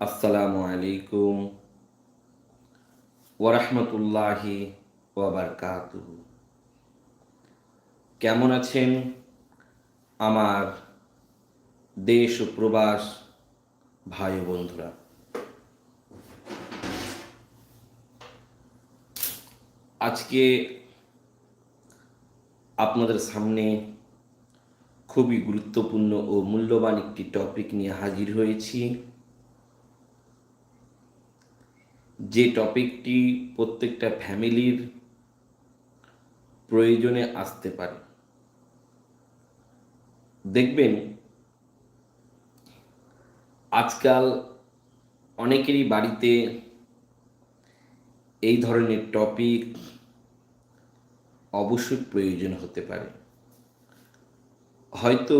আসসালামু আলাইকুম ওরহমতুল্লাহি ওয়াবারকাতুহ কেমন আছেন আমার দেশ ও প্রবাস ভাই বন্ধুরা? আজকে আপনাদের সামনে খুবই গুরুত্বপূর্ণ ও মূল্যবান একটি টপিক নিয়ে হাজির হয়েছি। যে টপিকটি প্রত্যেকটা ফ্যামিলির প্রয়োজনে আসতে পারে। দেখবেন, আজকাল অনেকেরই বাড়িতে এই ধরনের টপিক অবশ্যই প্রয়োজন হতে পারে। হয়তো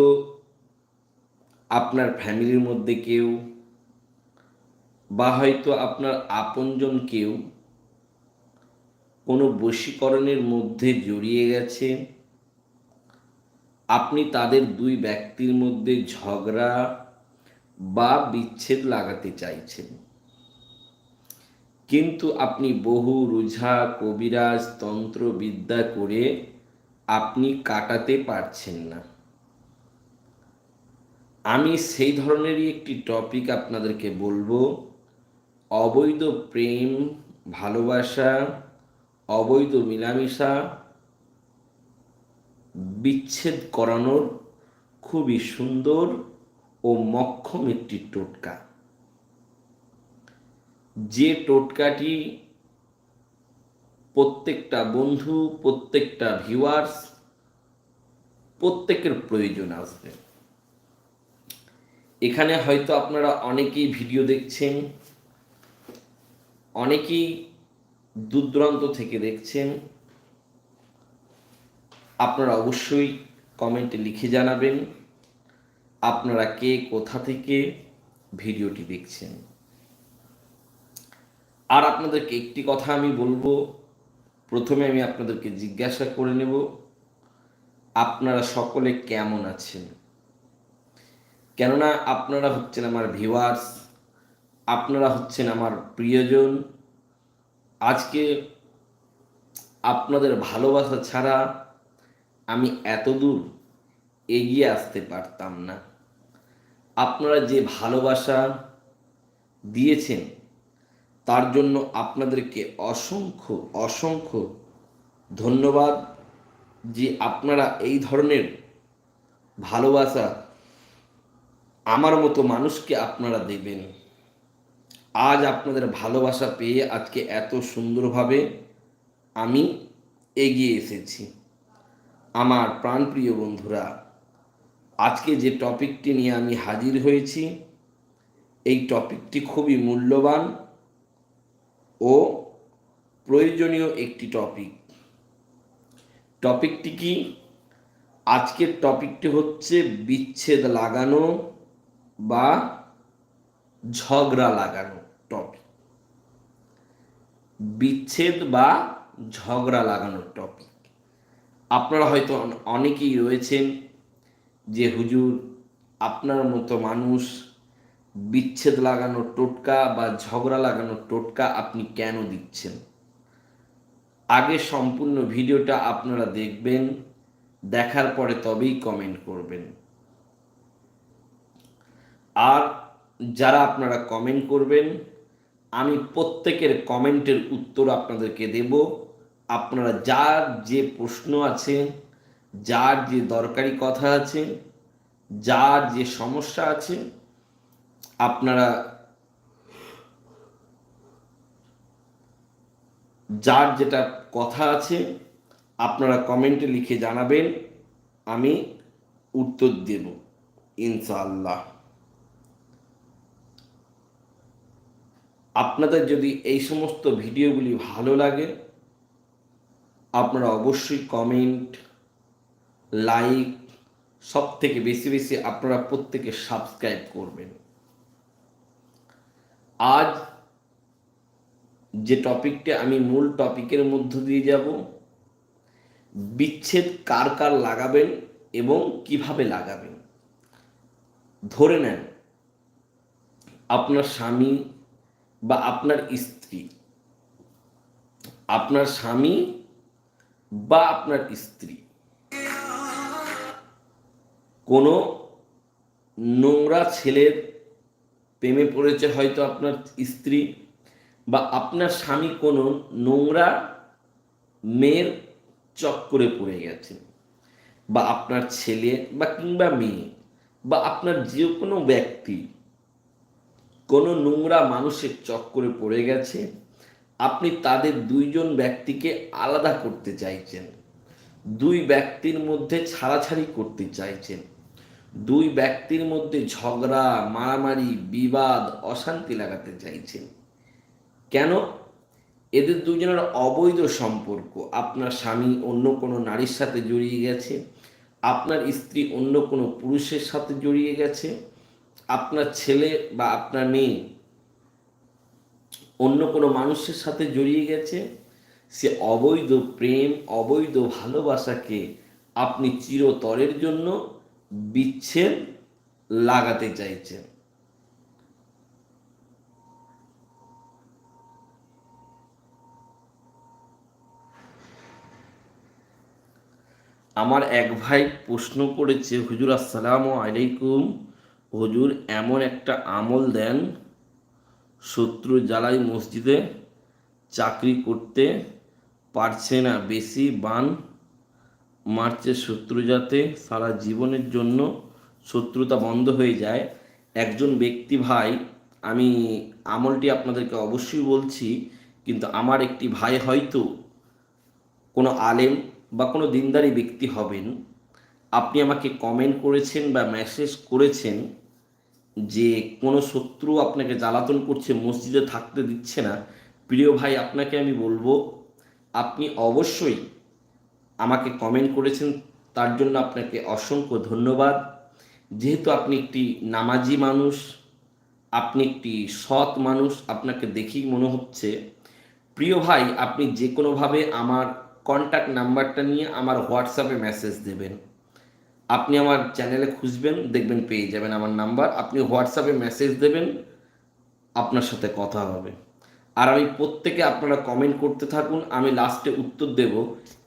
আপনার ফ্যামিলির মধ্যে কেউ বা হয়তো আপনার আপনজন কেউ কোনো বশীকরণের মধ্যে জড়িয়ে গেছে, আপনি তাদের দুই ব্যক্তির মধ্যে ঝগড়া বা বিচ্ছেদ লাগাতে চাইছেন। কিন্তু আপনি বহু রুঝা কবিরাজ, তন্ত্রবিদ্যা করে আপনি কাটাতে পারছেন না। আমি সেই ধরনেরই একটি টপিক আপনাদেরকে বলব। অবৈধ প্রেম, ভালোবাসা, অবৈধ মিলামিশা, বিচ্ছেদ করানোর খুবই সুন্দর ও মক্ষম একটি টোটকা। যে টোটকাটি প্রত্যেকটা বন্ধু, প্রত্যেকটা ভিউয়ার্স প্রত্যেকের প্রয়োজন আসবে। এখানে হয়তো আপনারা অনেকেই ভিডিও দেখছেন অনেকেই দূরদূরান্ত থেকে দেখছেন। আপনারা অবশ্যই কমেন্টে লিখে জানাবেন, আপনারা কে, কোথা থেকে ভিডিওটি দেখছেন। আর আপনাদেরকে একটি কথা আমি বলব, প্রথমে আমি আপনাদেরকে জিজ্ঞাসা করে নেব, আপনারা সকলে কেমন আছেন? কেননা আপনারা হচ্ছেন আমার ভিউয়ার্স আপনারা হচ্ছেন আমার প্রিয়জন। আজকে আপনাদের ভালোবাসা ছাড়া আমি এত দূর এগিয়ে আসতে পারতাম না। আপনারা যে ভালোবাসা দিয়েছেন, তার জন্য আপনাদেরকে অসংখ্য অসংখ্য ধন্যবাদ যে আপনারা এই ধরনের ভালোবাসা আমার মতো মানুষকে আপনারা দেবেন। আজ আপনাদের ভালোবাসা পেয়ে আজকে এত সুন্দরভাবে আমি এগিয়ে এসেছি। আমার প্রাণপ্রিয় বন্ধুরা, আজকে যে টপিকটি নিয়ে আমি হাজির হয়েছি, এই টপিকটি খুবই মূল্যবান ও প্রয়োজনীয় একটি টপিক। টপিকটি কি? আজকের টপিকটি হচ্ছে বিচ্ছেদ লাগানো বা ঝগড়া লাগানো। টপিক বিচ্ছেদ বা ঝগড়া লাগানোর টপিক আপনারা হয়তো অনেকেই রয়েছেন যে হুজুর, আপনার মতো মানুষ বিচ্ছেদ লাগানোর টোটকা বা ঝগড়া লাগানোর টোটকা আপনি কেন দিচ্ছেন? আগে সম্পূর্ণ ভিডিওটা আপনারা দেখবেন, দেখার পরে তবেই কমেন্ট করবেন। আর যারা আপনারা কমেন্ট করবেন আমি প্রত্যেকের কমেন্টের উত্তর আপনাদেরকে দেব। আপনারা যার যে প্রশ্ন আছে, যার যে দরকারি কথা আছে, যার যে সমস্যা আছে, আপনারা যার যেটা কথা আছে, আপনারা কমেন্টে লিখে জানাবেন, আমি উত্তর দেব, ইনশাআল্লাহ। আপনাদের যদি এই সমস্ত ভিডিওগুলি ভালো লাগে, আপনারা অবশ্যই কমেন্ট লাইক সব থেকে বেশি বেশি আপনারা প্রত্যেকে সাবস্ক্রাইব করবেন। আজ যে টপিকটা আমি মূল টপিকের মধ্য দিয়ে যাব, বিচ্ছেদ কার কার লাগাবেন এবং কীভাবে লাগাবেন? ধরে নেন, আপনার স্বামী বা আপনার স্ত্রী, আপনার স্বামী বা আপনার স্ত্রী, কোনো নোংরা ছেলের প্রেমে পড়েছে হয়তো আপনার স্ত্রী বা আপনার স্বামী কোনো নোংরা মেয়ের চক্করে পড়ে গেছে বা আপনার ছেলে বা কিংবা মেয়ে বা আপনার যে কোনো ব্যক্তি কোনো নোংরা মানুষের চক্করে পড়ে গেছে। আপনি তাদের দুইজন ব্যক্তিকে আলাদা করতে চাইছেন। দুই ব্যক্তির মধ্যে ছাড়াছাড়ি করতে চাইছেন। দুই ব্যক্তির মধ্যে ঝগড়া, মারামারি, বিবাদ, অশান্তি লাগাতে চাইছেন। কেন? এদের দুজনের অবৈধ সম্পর্ক। আপনার স্বামী অন্য কোনো নারীর সাথে জড়িয়ে গেছে। আপনার স্ত্রী অন্য কোনো পুরুষের সাথে জড়িয়ে গেছে। আপনার ছেলে বা আপনার মেয়ে অন্য কোনো মানুষের সাথে জড়িয়ে গেছে, সে অবৈধ প্রেম, অবৈধ ভালোবাসাকে আপনি চিরতরের জন্য বিচ্ছেদ লাগাতে চাইছেন। আমার এক ভাই প্রশ্ন করেছে, হুজুর, আসসালামু আলাইকুম। হুজুর এমন একটা আমল দেন, শত্রু জ্বালাই মসজিদে চাকরি করতে পারছে না, বেশি বান মারছে শত্রু যাতে সারা জীবনের জন্য শত্রুতা বন্ধ হয়ে যায়। একজন ব্যক্তি ভাই, আমি আমলটি আপনাদেরকে অবশ্যই বলছি, কিন্তু আমার একটি ভাই হয়তো কোনো আলেম বা কোনো দিনদারি ব্যক্তি হবেন। আপনি আমাকে কমেন্ট করেছেন বা মেসেজ করেছেন যে কোনো শত্রু আপনাকে জ্বালাতন করছে, মসজিদে থাকতে দিচ্ছে না। প্রিয় ভাই, আপনাকে আমি বলব, আপনি অবশ্যই আমাকে কমেন্ট করেছেন, তার জন্য আপনাকে অসংখ্য ধন্যবাদ। যেহেতু আপনি একটি নামাজি মানুষ, আপনি একটি সৎ মানুষ, আপনাকে দেখেই মনে হচ্ছে। প্রিয় ভাই, আপনি যে কোনোভাবে আমার কন্ট্যাক্ট নাম্বারটা নিয়ে আমার হোয়াটসঅ্যাপে মেসেজ দেবেন। আপনি আমার চ্যানেলে খুঁজবেন, দেখবেন পেয়ে যাবেন আমার নাম্বার আপনি হোয়াটসঅ্যাপে মেসেজ দেবেন, আপনার সাথে কথা হবে। আর আমি প্রত্যেকে আপনারা কমেন্ট করতে থাকুন, আমি লাস্টে উত্তর দেব,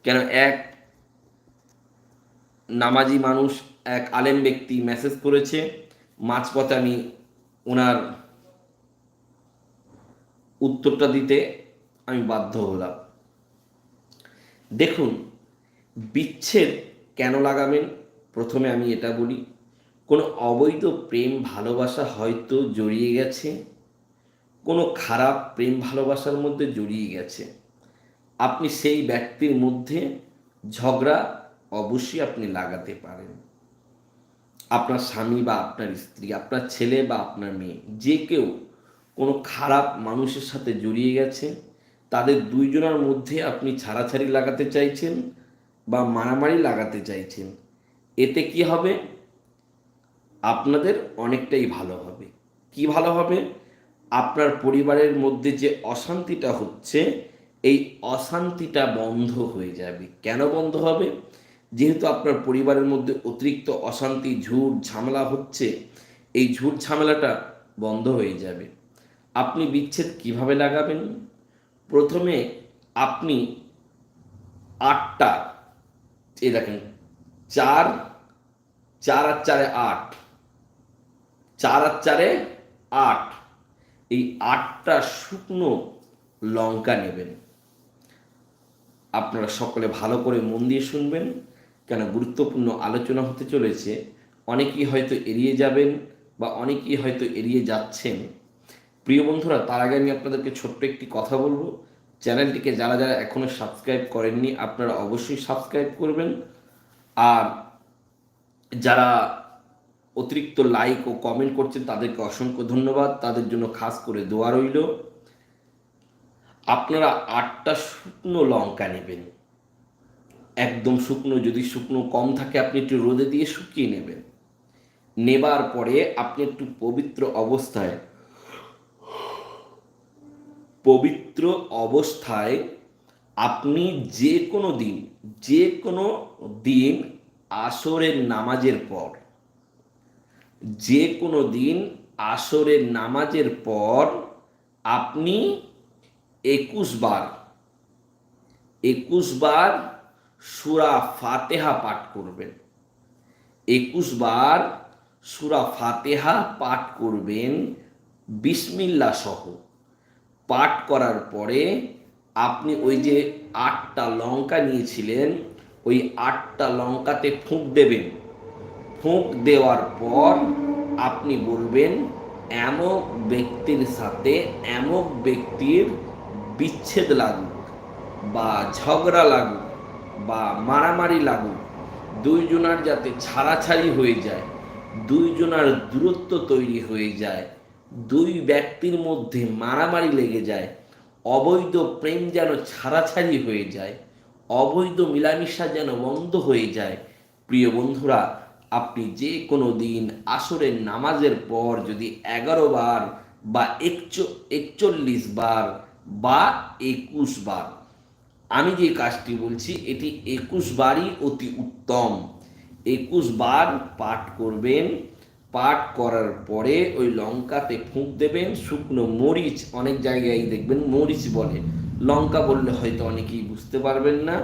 কেন এক নামাজি মানুষ, এক আলেম ব্যক্তি মেসেজ করেছে, মাঝপথে আমি ওনার উত্তরটা দিতে আমি বাধ্য হলাম। দেখুন, বিচ্ছেদ কেন লাগাবেন? প্রথমে আমি এটা বলি, কোনো অবৈধ প্রেম ভালোবাসা হয়তো জড়িয়ে গেছে, কোনো খারাপ প্রেম ভালোবাসার মধ্যে জড়িয়ে গেছে। আপনি সেই ব্যক্তির মধ্যে ঝগড়া অবশ্যই আপনি লাগাতে পারেন। আপনার স্বামী বা আপনার স্ত্রী, আপনার ছেলে বা আপনার মেয়ে, যে কেউ কোনো খারাপ মানুষের সাথে জড়িয়ে গেছে, তাদের দুইজনের মধ্যে আপনি ছাড়াছাড়ি লাগাতে চাইছেন বা মারামারি লাগাতে চাইছেন এতে কি হবে? আপনাদের অনেকটাই ভালো হবে। কি ভালো হবে? আপনার পরিবারের মধ্যে যে অশান্তিটা হচ্ছে, এই অশান্তিটা বন্ধ হয়ে যাবে। কেন বন্ধ হবে? যেহেতু আপনার পরিবারের মধ্যে অতিরিক্ত অশান্তি, ঝুট, ঝামেলা হচ্ছে, এই ঝুট, ঝামেলাটা বন্ধ হয়ে যাবে। আপনি বিচ্ছেদ কীভাবে লাগাবেন? প্রথমে আপনি আটটা, এই দেখেন, চার চার আর চারে আট। চার আর চারে আট। এই আটটা শুকনো লঙ্কা নেবেন। আপনারা সকলে ভালো করে মন দিয়ে শুনবেন, কেন গুরুত্বপূর্ণ আলোচনা হতে চলেছে। অনেকেই হয়তো এড়িয়ে যাবেন বা অনেকেই হয়তো এড়িয়ে যাচ্ছেন। প্রিয় বন্ধুরা, তার আগে আমি আপনাদেরকে ছোট্ট একটি কথা বলব। চ্যানেলটিকে যারা যারা এখনও সাবস্ক্রাইব করেননি, আপনারা অবশ্যই সাবস্ক্রাইব করবেন। আর যারা অতিরিক্ত লাইক ও কমেন্ট করছেন, তাদেরকে অসংখ্য ধন্যবাদ। তাদের জন্য খাস করে দোয়া রইল। আপনারা আটটা শুকনো লঙ্কা নেবেন। একদম শুকনো, যদি শুকনো কম থাকে, আপনি একটু রোদে দিয়ে শুকিয়ে নেবেন। নেবার পরে আপনি একটু পবিত্র অবস্থায় পবিত্র অবস্থায় আপনি যে কোনো দিন যে কোনো দিন আসরের নামাজের পর। যে কোনো দিন আসরের নামাজের পর আপনি একুশ বার একুশ বার সুরা ফাতেহা পাঠ করবেন। একুশ বার সুরা ফাতেহা পাঠ করবেন বিসমিল্লা সহ। পাঠ করার পরে আপনি ওই যে আটটা লঙ্কা নিয়েছিলেন ওই আটটা লঙ্কাতে ফুঁক দেবেন। ফুঁক দেওয়ার পর আপনি বলবেন, এমক ব্যক্তির সাথে এমক ব্যক্তির বিচ্ছেদ লাগুক বা ঝগড়া লাগুক বা মারামারি লাগুক, দুইজনার যাতে ছাড়াছাড়ি হয়ে যায়, দুইজনার দূরত্ব তৈরি হয়ে যায়, দুই ব্যক্তির মধ্যে মারামারি লেগে যায়, অবৈধ প্রেম যেন ছাড়াছাড়ি হয়ে যায় অবৈধ মিলামিশা যেন বন্ধ হয়ে যায়। প্রিয় বন্ধুরা, আপনি যে কোনো দিন আসরের নামাজের পর যদি এগারো বার বা একচো- একচল্লিশ বার বা একুশ বার, আমি যে কাজটি বলছি, এটি একুশ বারই অতি উত্তম। একুশ বার পাঠ করবেন। পাঠ করার পরে ওই লঙ্কাতে ফুঁক দেবেন। শুকনো মরিচ, অনেক জায়গায় দেখবেন মরিচ বলে। লঙ্কা বললে হয়তো অনেকেই বুঝতে পারবেন না।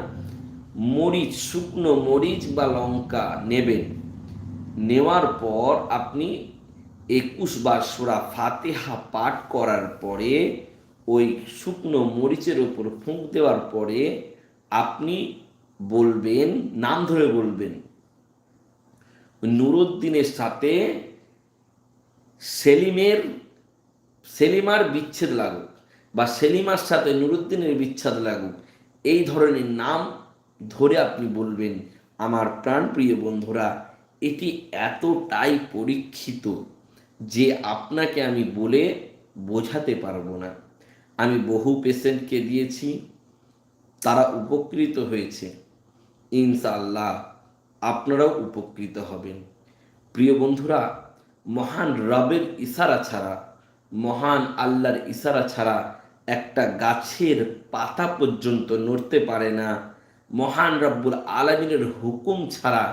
মরিচ, শুকনো মরিচ বা লঙ্কা নেবেন। নেওয়ার পর আপনি একুশ বার সোরা ফাতেহা পাঠ করার পরে ওই শুকনো মরিচের ওপর ফুঁক দেওয়ার পরে আপনি বলবেন, নাম ধরে বলবেন। নুরুদ্দিনের সাথে সেলিমের, সেলিমার বিচ্ছেদ লাগুক। বা সেলিমার সাথে নুরুদ্দিনের বিচ্ছাদ লাগুক, এই ধরনের নাম ধরে আপনি বলবেন, আমার প্রাণপ্রিয় বন্ধুরা, এটি এতটাই পরীক্ষিত যে আপনাকে আমি বলে বোঝাতে পারব না। আমি বহু পেশেন্টকে দিয়েছি, তারা উপকৃত হয়েছে। ইনশাআল্লাহ, আপনারাও উপকৃত হবেন। প্রিয় বন্ধুরা, মহান রবের ইশারা ছাড়া, মহান আল্লাহর ইশারা ছাড়া একটা গাছের পাতা পর্যন্ত নড়তে পারে না। মহান রব্বুল আলমিনের হুকুম ছাড়া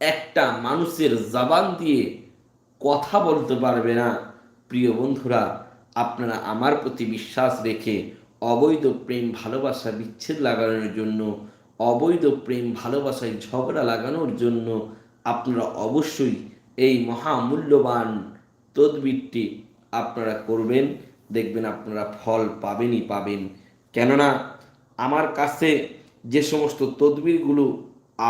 একটা মানুষের জবান দিয়ে কথা বলতে পারবে না। প্রিয় বন্ধুরা, আপনারা আমার প্রতি বিশ্বাস রেখে অবৈধ প্রেম, ভালোবাসা, বিচ্ছেদ লাগানোর জন্য, অবৈধ প্রেম, ভালোবাসায় ঝগড়া লাগানোর জন্য আপনারা অবশ্যই এই মহামূল্যবান তদবিরটি আপনারা করবেন। দেখবেন আপনারা ফল পাবেনই পাবেন। কেননা আমার কাছে যে সমস্ত তদবিরগুলো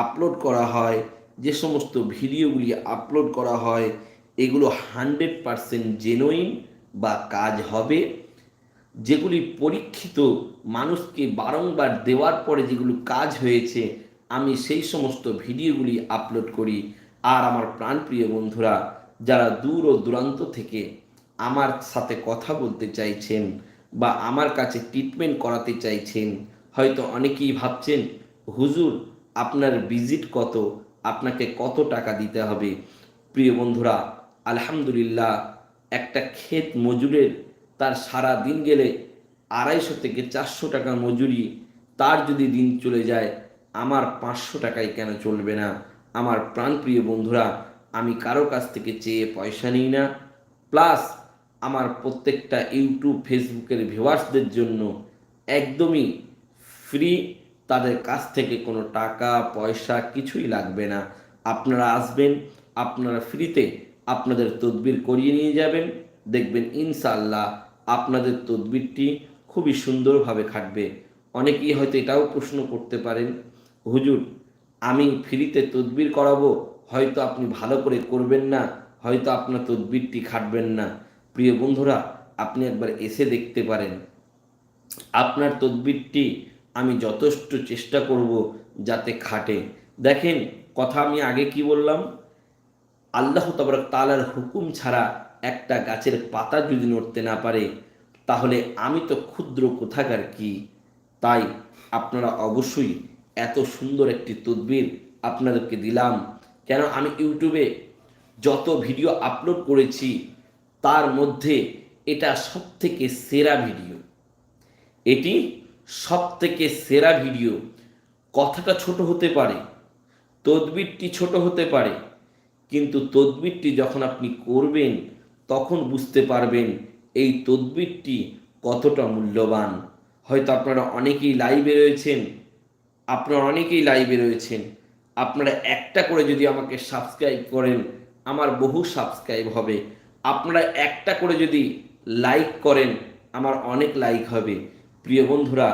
আপলোড করা হয়, যে সমস্ত ভিডিওগুলি আপলোড করা হয়, এগুলো হান্ড্রেড পারসেন্ট জেনুইন বা কাজ হবে। যেগুলি পরীক্ষিত মানুষকে বারংবার দেওয়ার পরে যেগুলো কাজ হয়েছে, আমি সেই সমস্ত ভিডিওগুলি আপলোড করি। আর আমার প্রাণপ্রিয় বন্ধুরা, যারা দূর ও দূরান্ত থেকে আমার সাথে কথা বলতে চাইছেন বা আমার কাছে ট্রিটমেন্ট করাতে চাইছেন, হয়তো অনেকেই ভাবছেন, হুজুর, আপনার ভিজিট কত? আপনাকে কত টাকা দিতে হবে? প্রিয় বন্ধুরা, আলহামদুলিল্লাহ, একটা ক্ষেত মজুরের তার সারা দিন গেলে আড়াইশো থেকে চারশো টাকা মজুরি, তার যদি দিন চলে যায়, আমার পাঁচশো টাকায় কেন চলবে না? আমার প্রাণপ্রিয় বন্ধুরা, আমি কারও কাছ থেকে চেয়ে পয়সা নিই না। প্লাস আমার প্রত্যেকটা ইউটিউব, ফেসবুকের ভিউয়ার্সদের জন্য একদমই ফ্রি। তাদের কাছ থেকে কোনো টাকা, পয়সা কিছুই লাগবে না। আপনারা আসবেন, আপনারা ফ্রিতে আপনাদের তদবির করিয়ে নিয়ে যাবেন। দেখবেন ইনশাল্লাহ আপনাদের তদবিরটি খুবই সুন্দরভাবে খাটবে। অনেকেই হয়তো এটাও প্রশ্ন করতে পারেন, হুজুর, আমি ফ্রিতে তদবির করাবো? হয়তো আপনি ভালো করে করবেন না, হয়তো আপনার তদবিরটি খাটবেন না। প্রিয় বন্ধুরা, আপনি একবার এসে দেখতে পারেন। আপনার তদবিরটি আমি যথেষ্ট চেষ্টা করব যাতে খাটে। দেখেন, কথা আমি আগে কি বললাম? আল্লাহ তবরক তালার হুকুম ছাড়া একটা গাছের পাতা যদি নড়তে না পারে, তাহলে আমি তো ক্ষুদ্র কোথাকার কি? তাই আপনারা অবশ্যই এত সুন্দর একটি তদবির আপনাদেরকে দিলাম। কেন আমি ইউটিউবে যত ভিডিও আপলোড করেছি তার মধ্যে এটা সব থেকে সেরা ভিডিও। এটি সব থেকে সেরা ভিডিও। কথাটা ছোট হতে পারে, তদবিরটি ছোট হতে পারে, কিন্তু তদবিরটি যখন আপনি করবেন, তখন বুঝতে পারবেন এই তদবিরটি কতটা মূল্যবান। হয়তো আপনারা অনেকেই লাইভে রয়েছেন, আপনারা অনেকেই লাইভে রয়েছেন, আপনারা একটা করে যদি আমাকে সাবস্ক্রাইব করেন, আমার বহু সাবস্ক্রাইব হবে। আপনারা একটা করে যদি লাইক করেন, আমার অনেক লাইক হবে। প্রিয় বন্ধুরা,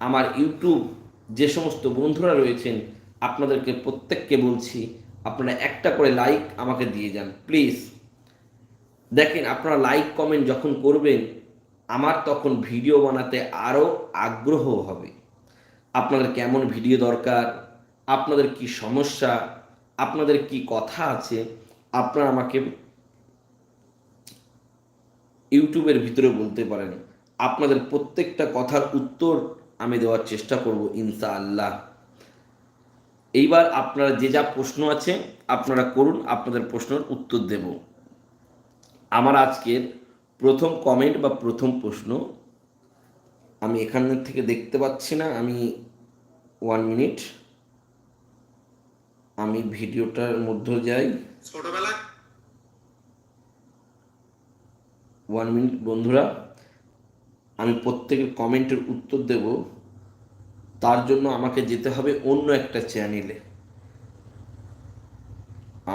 আমার ইউটিউব যে সমস্ত বন্ধুরা রয়েছেন, আপনাদেরকে প্রত্যেককে বলছি, আপনারা একটা করে লাইক আমাকে দিয়ে যান প্লিজ দেখেন, আপনারা লাইক কমেন্ট যখন করবেন, আমার তখন ভিডিও বানাতে আরও আগ্রহ হবে। আপনাদের কেমন ভিডিও দরকার? আপনাদের কি সমস্যা? আপনাদের কি কথা আছে? আপনারা আমাকে ইউটিউবের ভিতরে বলতে পারেন, আপনাদের প্রত্যেকটা কথার উত্তর আমি দেওয়ার চেষ্টা করব ইনশা আল্লাহ এইবার আপনারা যে যা প্রশ্ন আছে আপনারা করুন, আপনাদের প্রশ্নের উত্তর দেব। আমার আজকের প্রথম কমেন্ট বা প্রথম প্রশ্ন, আমি এখান থেকে দেখতে পাচ্ছি না, আমি ওয়ান মিনিট আমি ভিডিওটার মধ্যে যাই। ছোটবেলা ওয়ান মিনিট বন্ধুরা, আমি প্রত্যেকের কমেন্টের উত্তর দেব। তার জন্য আমাকে যেতে হবে অন্য একটা চ্যানেলে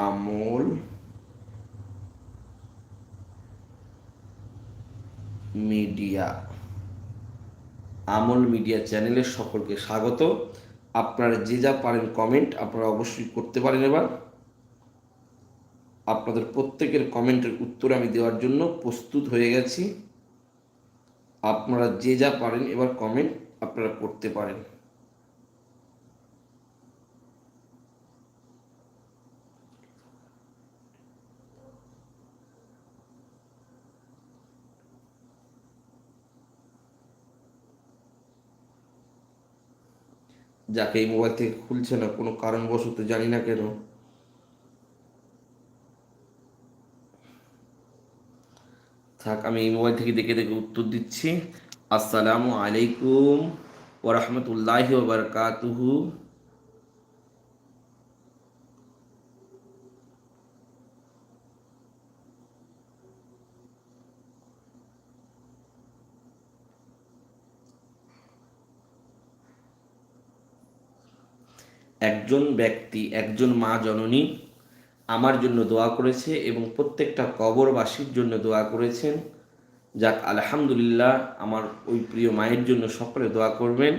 আমল মিডিয়া আমল মিডিয়া চ্যানেলে সকলকে স্বাগত। আপনারা যে যা পারেন কমেন্ট আপনারা অবশ্যই করতে পারেন এবার। আপনাদের প্রত্যেকের কমেন্টের উত্তর আমি দেওয়ার জন্য প্রস্তুত হয়ে গেছি। আপনারা যে যা পারেন, এবার কমেন্ট আপনারা করতে পারেন। যাকে এই মোবাইল থেকে খুলছে না, কোনো কারণবশত জানি না কেন। থাক, আমি এই মোবাইল থেকে দেখে দেখে উত্তর দিচ্ছি। আসসালামু আলাইকুম ওরহমতুল্লাহি ওবরকাতুহু একজন ব্যক্তি, একজন মা জননী আমার জন্য দোয়া করেছে এবং প্রত্যেকটা কবরবাসীর জন্য দোয়া করেছেন। যাক, আলহামদুলিল্লাহ, আমার ওই প্রিয় মায়ের জন্য সকলে দোয়া করবেন।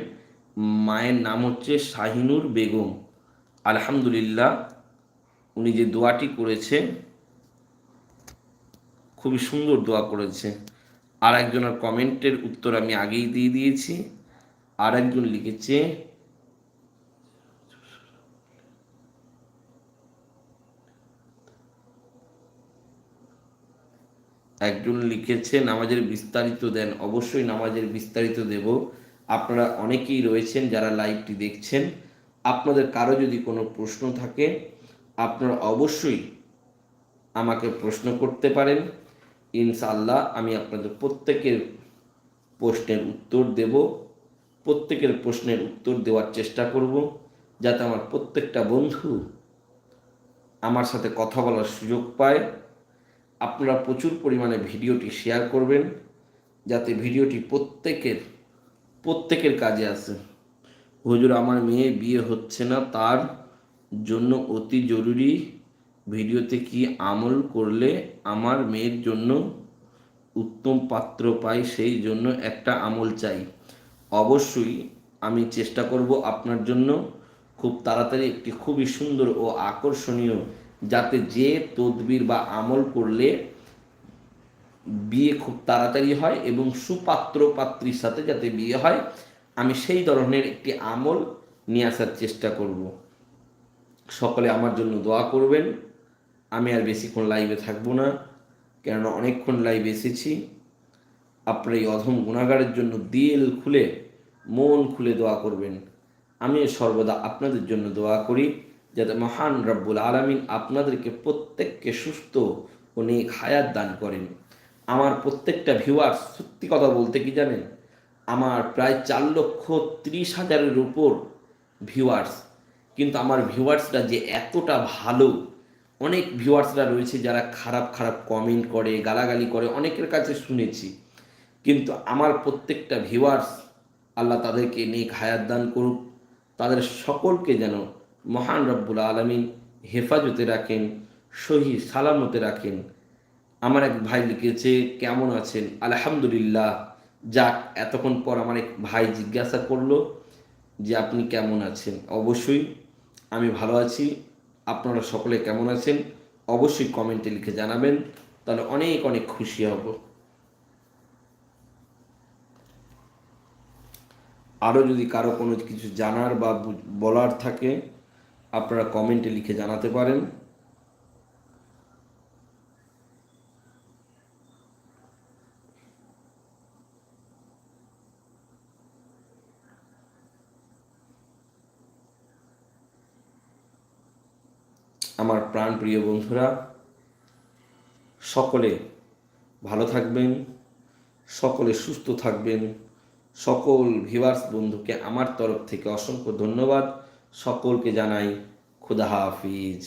মায়ের নাম হচ্ছে শাহিনুর বেগম। আলহামদুলিল্লাহ, উনি যে দোয়াটি করেছে, খুবই সুন্দর দোয়া করেছে। আর একজনের কমেন্টের উত্তর আমি আগেই দিয়ে দিয়েছি। আর একজন লিখেছে একজন লিখেছে নামাজের বিস্তারিত দেন। অবশ্যই নামাজের বিস্তারিত দেব। আপনারা অনেকেই রয়েছেন যারা লাইভটি দেখছেন। আপনাদের কারও যদি কোনো প্রশ্ন থাকে, আপনারা অবশ্যই আমাকে প্রশ্ন করতে পারেন। ইনশাল্লাহ আমি আপনাদের প্রত্যেকের প্রশ্নের উত্তর দেব। প্রত্যেকের প্রশ্নের উত্তর দেওয়ার চেষ্টা করব, যাতে আমার প্রত্যেকটা বন্ধু আমার সাথে কথা বলার সুযোগ পায়। আপনারা প্রচুর পরিমাণে ভিডিওটি শেয়ার করবেন, যাতে ভিডিওটি প্রত্যেকের প্রত্যেকের কাজে আসে। হুজুর, আমার মেয়ে বিয়ে হচ্ছে না, তার জন্য অতি জরুরি ভিডিওতে কি আমল করলে আমার মেয়ের জন্য উত্তম পাত্র পাই, সেই জন্য একটা আমল চাই। অবশ্যই আমি চেষ্টা করব আপনার জন্য খুব তাড়াতাড়ি একটি খুবই সুন্দর ও আকর্ষণীয় যাতে যে তদবির বা আমল করলে বিয়ে খুব তাড়াতাড়ি হয় এবং সুপাত্র পাত্রীর সাথে যাতে বিয়ে হয়, আমি সেই ধরনের একটি আমল নিয়ে আসার চেষ্টা করব। সকলে আমার জন্য দোয়া করবেন। আমি আর বেশিক্ষণ লাইভে থাকব না, কেননা অনেকক্ষণ লাইভে এসেছি। আপনার এই অধম গুণাগারের জন্য দিল খুলে, মন খুলে দোয়া করবেন। আমি সর্বদা আপনাদের জন্য দোয়া করি। যাতে মহান রব্বুল আলমিন আপনাদেরকে প্রত্যেককে সুস্থ ও নেক হায়াত দান করেন। আমার প্রত্যেকটা ভিউয়ার্স সত্যি কথা বলতে কি জানেন? আমার প্রায় চার লক্ষ ত্রিশ হাজারের উপর ভিউয়ার্স কিন্তু আমার ভিউয়ার্সরা যে এতটা ভালো, অনেক ভিউয়ার্সরা রয়েছে যারা খারাপ খারাপ কমেন্ট করে, গালাগালি করে, অনেকের কাছে শুনেছি। কিন্তু আমার প্রত্যেকটা ভিউয়ার্স আল্লাহ তাদেরকে নেক হায়াত দান করুক। তাদের সকলকে যেন মহান রব্বুল আলমিন হেফাজতে রাখেন, সহি সালামতে রাখেন। আমার এক ভাই লিখেছে, কেমন আছেন? আলহামদুলিল্লাহ। যাক, এতক্ষণ পর আমার এক ভাই জিজ্ঞাসা করল যে, আপনি কেমন আছেন? অবশ্যই, আমি ভালো আছি। আপনারা সকলে কেমন আছেন? অবশ্যই কমেন্টে লিখে জানাবেন, তাহলে অনেক অনেক খুশি হব। আরও যদি কারও কোনো কিছু জানার বা বলার থাকে আপনারা কমেন্টে লিখে জানাতে পারেন। আমার প্রাণ প্রিয় বন্ধুরা, সকলে ভালো থাকবেন, সকলে সুস্থ থাকবেন। সকল ভিভার্স বন্ধুকে আমার তরফ থেকে অসংখ্য ধন্যবাদ। সকলকে জানাই খুদা হাফিজ।